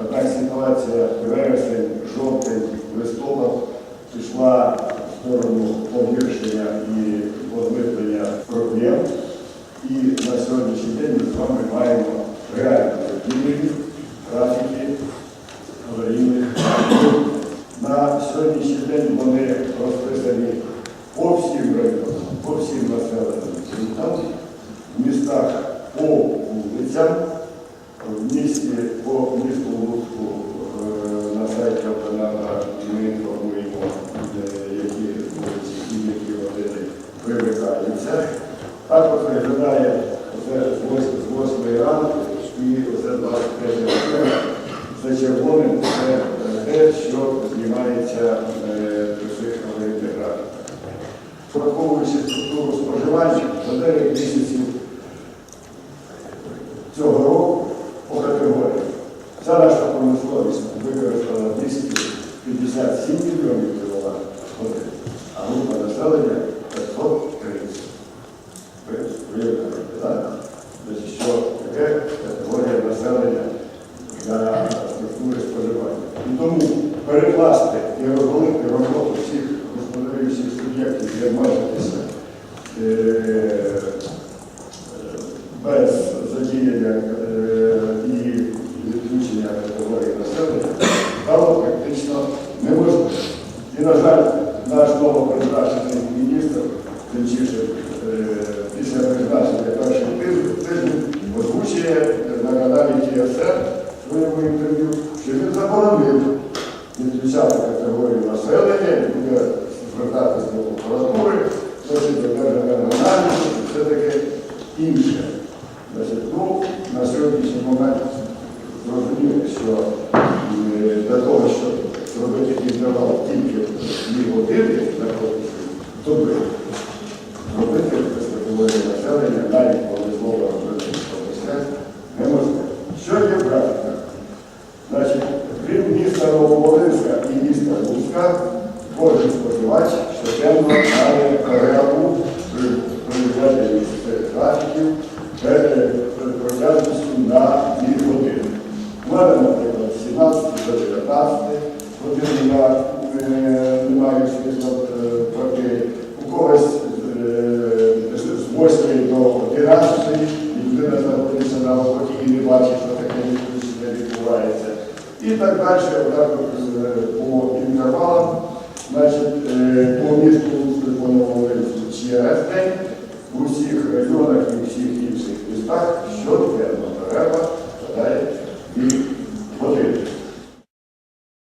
Однак ситуація вересень, жовтень, листопад пішла в сторону погіршення і поглиблення проблем. І на сьогоднішній день ми з вами маємо реальні подібні графіки аварійних. На сьогоднішній день вони розписані по всім районам, по всім населеним пунктам, в містах по вулицям, в місті по місту Луцьку е, на сайті Опенара ми інформуємо, е, які вулиці і які години вимикаються. Також виглядає з 8 з 8 ранку і оце 23 година. Це червоним це е, те, що знімається е, при графіках. Враховуючи структуру споживання за 9 місяців цього року. Вся наша промисловість використала 257 мільйонів кіловат а група населення 530. Ви уявляєте, так? Значить, що таке категорія населення для структури споживання. Тому перекласти і розголити роботу всіх господарів, всіх суб'єктів і обмежитися е, без задіяння е, і відключення категорії населення стало практично неможливо. І, на жаль, наш новопризначений міністр, тимчіше після призначення тижнів тижнів озвучує на каналі ТСР своєму інтерв'ю, що він заборонив відключати категорію населення, буде звертатися до прокуратури, значить, до держенергоаналізу, і все таке інше. Ну, на сьогоднішній момент зрозуміло, що е, для того, щоб зробити інтервал тільки дві години знаходитися, доби, робити категорії населення, навіть коли знову робити процес, неможливо. Що є графіках? Значить, крім міста Нововолинська і міста Луцька, кожен споживач щоденно має перерву при проведенні графіків перед протяжністю на 2 години. У мене, наприклад, 17 до 19 години я 8 до 11 і людина знаходиться на роботі і не бачить, що таке не відбувається. І так далі, отак е, по інтервалам, значить, е, по місту Нововолинську через день в усіх районах і всіх інших містах щоденно треба. складає 2